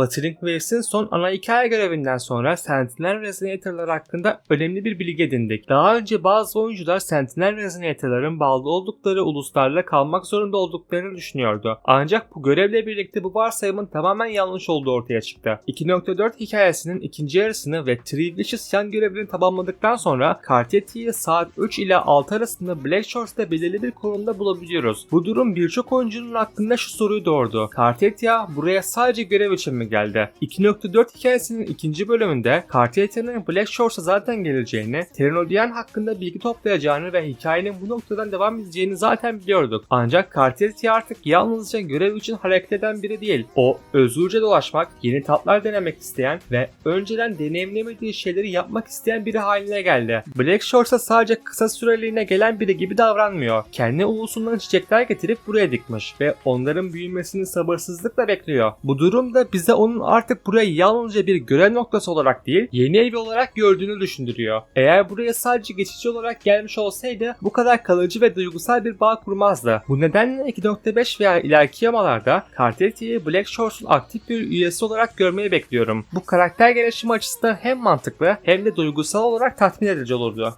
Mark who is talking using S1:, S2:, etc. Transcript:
S1: Wuthering Waves'in son ana hikaye görevinden sonra Sentinel Resonator'lar hakkında önemli bir bilgi edindik. Daha önce bazı oyuncular Sentinel Resonator'ların bağlı oldukları uluslarla kalmak zorunda olduklarını düşünüyordu. Ancak bu görevle birlikte bu varsayımın tamamen yanlış olduğu ortaya çıktı. 2.4 hikayesinin ikinci yarısını ve Three Wishes yan görevini tamamladıktan sonra Cartietti'yi saat 3 ile 6 arasında Black Shores'ta belirli bir konumda bulabiliyoruz. Bu durum birçok oyuncunun aklında şu soruyu doğurdu. Cartiettia buraya sadece görev için mi geldi? 2.4 hikayesinin ikinci bölümünde Cartiettia'nın Black Shores'a zaten geleceğini, Terenodian hakkında bilgi toplayacağını ve hikayenin bu noktadan devam edeceğini zaten biliyorduk. Ancak Cartiettia artık yalnızca görev için hareket eden biri değil. O özgürce dolaşmak, yeni tatlar denemek isteyen ve önceden deneyimlemediği şeyleri yapmak isteyen biri haline geldi. Black Shores'a sadece kısa süreliğine gelen biri gibi davranmıyor. Kendi ulusundan çiçekler getirip buraya dikmiş ve onların büyümesini sabırsızlıkla bekliyor. Bu durum da bize onun artık burayı yalnızca bir görev noktası olarak değil, yeni evi olarak gördüğünü düşündürüyor. Eğer buraya sadece geçici olarak gelmiş olsaydı bu kadar kalıcı ve duygusal bir bağ kurmazdı. Bu nedenle 2.5 veya ileriki yamalarda Cartettia'yı Black Shores'un aktif bir üyesi olarak görmeyi bekliyorum. Bu karakter gelişimi açısından hem mantıklı hem de duygusal olarak tatmin edici olurdu.